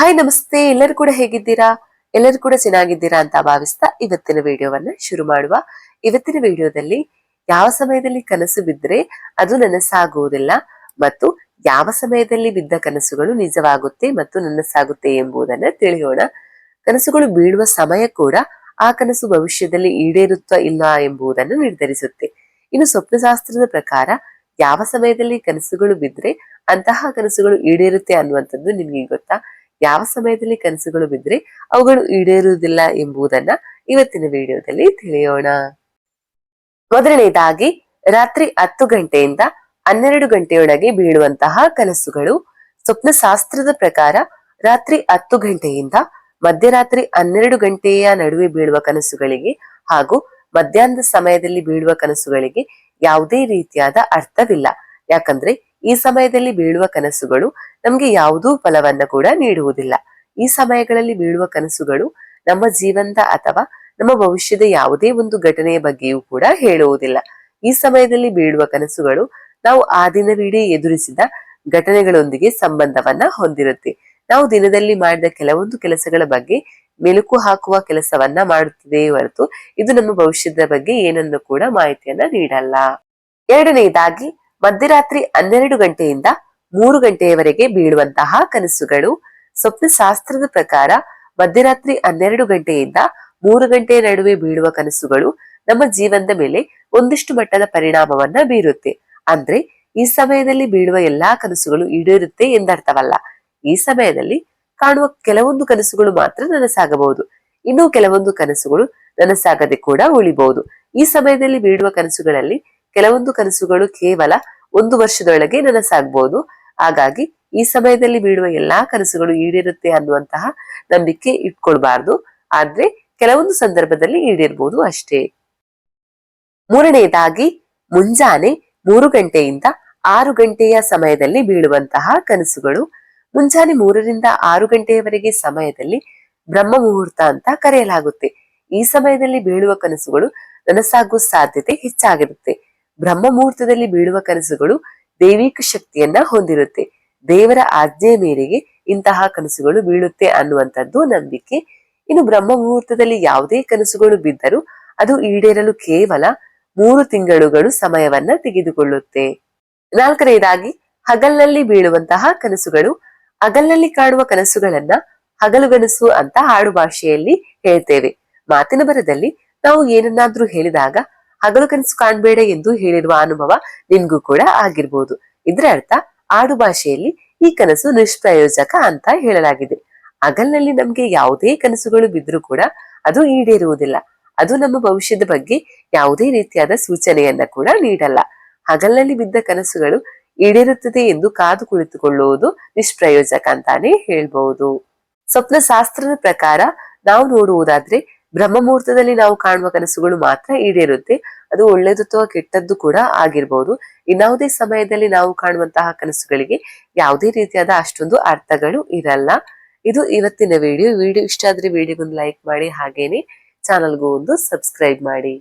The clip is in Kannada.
ಹಾಯ್ ನಮಸ್ತೆ. ಎಲ್ಲರೂ ಕೂಡ ಹೇಗಿದ್ದೀರಾ? ಎಲ್ಲರೂ ಕೂಡ ಚೆನ್ನಾಗಿದ್ದೀರಾ ಅಂತ ಭಾವಿಸ್ತಾ ಇವತ್ತಿನ ವಿಡಿಯೋವನ್ನ ಶುರು ಮಾಡುವ. ಇವತ್ತಿನ ವಿಡಿಯೋದಲ್ಲಿ ಯಾವ ಸಮಯದಲ್ಲಿ ಕನಸು ಬಿದ್ದರೆ ಅದು ನನಸಾಗುವುದಿಲ್ಲ ಮತ್ತು ಯಾವ ಸಮಯದಲ್ಲಿ ಬಿದ್ದ ಕನಸುಗಳು ನಿಜವಾಗುತ್ತೆ ಮತ್ತು ನನಸಾಗುತ್ತೆ ಎಂಬುದನ್ನ ತಿಳಿಯೋಣ. ಕನಸುಗಳು ಬೀಳುವ ಸಮಯ ಕೂಡ ಆ ಕನಸು ಭವಿಷ್ಯದಲ್ಲಿ ಈಡೇರುತ್ತಾ ಇಲ್ಲ ಎಂಬುದನ್ನು ನಿರ್ಧರಿಸುತ್ತೆ. ಇನ್ನು ಸ್ವಪ್ನಶಾಸ್ತ್ರದ ಪ್ರಕಾರ ಯಾವ ಸಮಯದಲ್ಲಿ ಕನಸುಗಳು ಬಿದ್ದರೆ ಅಂತಹ ಕನಸುಗಳು ಈಡೇರುತ್ತೆ ಅನ್ನುವಂಥದ್ದು ನಿಮಗೆ ಗೊತ್ತಾ? ಯಾವ ಸಮಯದಲ್ಲಿ ಕನಸುಗಳು ಬಿದ್ರೆ ಅವುಗಳು ಈಡೇರುವುದಿಲ್ಲ ಎಂಬುದನ್ನ ಇವತ್ತಿನ ವಿಡಿಯೋದಲ್ಲಿ ತಿಳಿಯೋಣ. ಮೊದಲನೇದಾಗಿ, ರಾತ್ರಿ ಹತ್ತು ಗಂಟೆಯಿಂದ ಹನ್ನೆರಡು ಗಂಟೆಯೊಳಗೆ ಬೀಳುವಂತಹ ಕನಸುಗಳು. ಸ್ವಪ್ನಶಾಸ್ತ್ರದ ಪ್ರಕಾರ ರಾತ್ರಿ ಹತ್ತು ಗಂಟೆಯಿಂದ ಮಧ್ಯರಾತ್ರಿ ಹನ್ನೆರಡು ಗಂಟೆಯ ನಡುವೆ ಬೀಳುವ ಕನಸುಗಳಿಗೆ ಹಾಗೂ ಮಧ್ಯಾಹ್ನದ ಸಮಯದಲ್ಲಿ ಬೀಳುವ ಕನಸುಗಳಿಗೆ ಯಾವುದೇ ರೀತಿಯಾದ ಅರ್ಥವಿಲ್ಲ. ಯಾಕಂದ್ರೆ ಈ ಸಮಯದಲ್ಲಿ ಬೀಳುವ ಕನಸುಗಳು ನಮ್ಗೆ ಯಾವುದೂ ಫಲವನ್ನ ಕೂಡ ನೀಡುವುದಿಲ್ಲ. ಈ ಸಮಯಗಳಲ್ಲಿ ಬೀಳುವ ಕನಸುಗಳು ನಮ್ಮ ಜೀವನದ ಅಥವಾ ನಮ್ಮ ಭವಿಷ್ಯದ ಯಾವುದೇ ಒಂದು ಘಟನೆಯ ಬಗ್ಗೆಯೂ ಕೂಡ ಹೇಳುವುದಿಲ್ಲ. ಈ ಸಮಯದಲ್ಲಿ ಬೀಳುವ ಕನಸುಗಳು ನಾವು ಆ ದಿನವಿಡೀ ಎದುರಿಸಿದ ಘಟನೆಗಳೊಂದಿಗೆ ಸಂಬಂಧವನ್ನ ಹೊಂದಿರುತ್ತೆ. ನಾವು ದಿನದಲ್ಲಿ ಮಾಡಿದ ಕೆಲವೊಂದು ಕೆಲಸಗಳ ಬಗ್ಗೆ ಮೆಲುಕು ಹಾಕುವ ಕೆಲಸವನ್ನ ಮಾಡುತ್ತಿದೆಯೇ ಹೊರತು ಇದು ನಮ್ಮ ಭವಿಷ್ಯದ ಬಗ್ಗೆ ಏನನ್ನು ಕೂಡ ಮಾಹಿತಿಯನ್ನ ನೀಡಲ್ಲ. ಎರಡನೆಯದಾಗಿ ಮಧ್ಯರಾತ್ರಿ ಹನ್ನೆರಡು ಗಂಟೆಯಿಂದ ಮೂರು ಗಂಟೆಯವರೆಗೆ ಬೀಳುವಂತಹ ಕನಸುಗಳು. ಸ್ವಪ್ನ ಶಾಸ್ತ್ರದ ಪ್ರಕಾರ ಮಧ್ಯರಾತ್ರಿ ಹನ್ನೆರಡು ಗಂಟೆಯಿಂದ ಮೂರು ಗಂಟೆಯ ನಡುವೆ ಬೀಳುವ ಕನಸುಗಳು ನಮ್ಮ ಜೀವನದ ಮೇಲೆ ಒಂದಿಷ್ಟು ಮಟ್ಟದ ಪರಿಣಾಮವನ್ನ ಬೀರುತ್ತೆ. ಅಂದ್ರೆ ಈ ಸಮಯದಲ್ಲಿ ಬೀಳುವ ಎಲ್ಲಾ ಕನಸುಗಳು ಈಡೇರುತ್ತೆ ಎಂದರ್ಥವಲ್ಲ. ಈ ಸಮಯದಲ್ಲಿ ಕಾಣುವ ಕೆಲವೊಂದು ಕನಸುಗಳು ಮಾತ್ರ ನನಸಾಗಬಹುದು. ಇನ್ನು ಕೆಲವೊಂದು ಕನಸುಗಳು ನನಸಾಗದೆ ಕೂಡ ಉಳಿಬಹುದು. ಈ ಸಮಯದಲ್ಲಿ ಬೀಳುವ ಕನಸುಗಳಲ್ಲಿ ಕೆಲವೊಂದು ಕನಸುಗಳು ಕೇವಲ ಒಂದು ವರ್ಷದೊಳಗೆ ನನಸಾಗ್ಬೋದು. ಹಾಗಾಗಿ ಈ ಸಮಯದಲ್ಲಿ ಬೀಳುವ ಎಲ್ಲಾ ಕನಸುಗಳು ಈಡೇರುತ್ತೆ ಅನ್ನುವಂತಹ ನಂಬಿಕೆ ಇಟ್ಕೊಳ್ಬಾರ್ದು. ಆದ್ರೆ ಕೆಲವೊಂದು ಸಂದರ್ಭದಲ್ಲಿ ಈಡೇರ್ಬೋದು ಅಷ್ಟೇ. ಮೂರನೆಯದಾಗಿ ಮುಂಜಾನೆ ಮೂರು ಗಂಟೆಯಿಂದ ಆರು ಗಂಟೆಯ ಸಮಯದಲ್ಲಿ ಬೀಳುವಂತಹ ಕನಸುಗಳು. ಮುಂಜಾನೆ ಮೂರರಿಂದ ಆರು ಗಂಟೆಯವರೆಗೆ ಸಮಯದಲ್ಲಿ ಬ್ರಹ್ಮ ಮುಹೂರ್ತ ಅಂತ ಕರೆಯಲಾಗುತ್ತೆ. ಈ ಸಮಯದಲ್ಲಿ ಬೀಳುವ ಕನಸುಗಳು ನನಸಾಗುವ ಸಾಧ್ಯತೆ ಹೆಚ್ಚಾಗಿರುತ್ತೆ. ಬ್ರಹ್ಮ ಮುಹೂರ್ತದಲ್ಲಿ ಬೀಳುವ ಕನಸುಗಳು ದೈವಿಕ ಶಕ್ತಿಯನ್ನ ಹೊಂದಿರುತ್ತೆ. ದೇವರ ಆಜ್ಞೆಯ ಮೇರೆಗೆ ಇಂತಹ ಕನಸುಗಳು ಬೀಳುತ್ತೆ ಅನ್ನುವಂಥದ್ದು ನಂಬಿಕೆ. ಇನ್ನು ಬ್ರಹ್ಮ ಮುಹೂರ್ತದಲ್ಲಿ ಯಾವುದೇ ಕನಸುಗಳು ಬಿದ್ದರೂ ಅದು ಈಡೇರಲು ಕೇವಲ ಮೂರು ತಿಂಗಳುಗಳು ಸಮಯವನ್ನ ತೆಗೆದುಕೊಳ್ಳುತ್ತೆ. ನಾಲ್ಕನೆಯದಾಗಿ, ಹಗಲ್ನಲ್ಲಿ ಬೀಳುವಂತಹ ಕನಸುಗಳು. ಹಗಲ್ನಲ್ಲಿ ಕಾಣುವ ಕನಸುಗಳನ್ನ ಹಗಲುಗನಸು ಅಂತ ಆಡು ಭಾಷೆಯಲ್ಲಿ ಹೇಳ್ತೇವೆ. ಮಾತಿನ ಬರದಲ್ಲಿ ನಾವು ಏನನ್ನಾದ್ರೂ ಹೇಳಿದಾಗ ಹಗಲು ಕನಸು ಕಾಣ್ಬೇಡ ಎಂದು ಹೇಳಿರುವ ಅನುಭವ ನಿನ್ಗೂ ಕೂಡ ಆಗಿರ್ಬೋದು. ಇದ್ರ ಅರ್ಥ, ಆಡು ಭಾಷೆಯಲ್ಲಿ ಈ ಕನಸು ನಿಷ್ಪ್ರಯೋಜಕ ಅಂತ ಹೇಳಲಾಗಿದೆ. ಹಗಲ್ನಲ್ಲಿ ನಮ್ಗೆ ಯಾವುದೇ ಕನಸುಗಳು ಬಿದ್ದರೂ ಕೂಡ ಅದು ಈಡೇರುವುದಿಲ್ಲ. ಅದು ನಮ್ಮ ಭವಿಷ್ಯದ ಬಗ್ಗೆ ಯಾವುದೇ ರೀತಿಯಾದ ಸೂಚನೆಯನ್ನ ಕೂಡ ನೀಡಲ್ಲ. ಹಗಲ್ನಲ್ಲಿ ಬಿದ್ದ ಕನಸುಗಳು ಈಡೇರುತ್ತದೆ ಎಂದು ಕಾದು ಕುಳಿತುಕೊಳ್ಳುವುದು ನಿಷ್ಪ್ರಯೋಜಕ ಅಂತಾನೆ ಹೇಳ್ಬಹುದು ಸ್ವಪ್ನ ಶಾಸ್ತ್ರದ ಪ್ರಕಾರ ನಾವು ನೋಡುವುದಾದ್ರೆ ಬ್ರಹ್ಮ ಮುಹೂರ್ತದಲ್ಲಿ ನಾವು ಕಾಣುವ ಕನಸುಗಳು ಮಾತ್ರ ಈಡೇರುತ್ತೆ. ಅದು ಒಳ್ಳೇದು ಅಥವಾ ಕೆಟ್ಟದ್ದು ಕೂಡ ಆಗಿರ್ಬೋದು. ಇನ್ನಾವುದೇ ಸಮಯದಲ್ಲಿ ನಾವು ಕಾಣುವಂತಹ ಕನಸುಗಳಿಗೆ ಯಾವುದೇ ರೀತಿಯಾದ ಅಷ್ಟೊಂದು ಅರ್ಥಗಳು ಇರಲ್ಲ. ಇದು ಇವತ್ತಿನ ವಿಡಿಯೋ ವಿಡಿಯೋ ಇಷ್ಟ ಆದ್ರೆ ವಿಡಿಯೋಗೊಂದು ಲೈಕ್ ಮಾಡಿ, ಹಾಗೇನೆ ಚಾನಲ್ಗೂ ಒಂದು ಸಬ್ಸ್ಕ್ರೈಬ್ ಮಾಡಿ.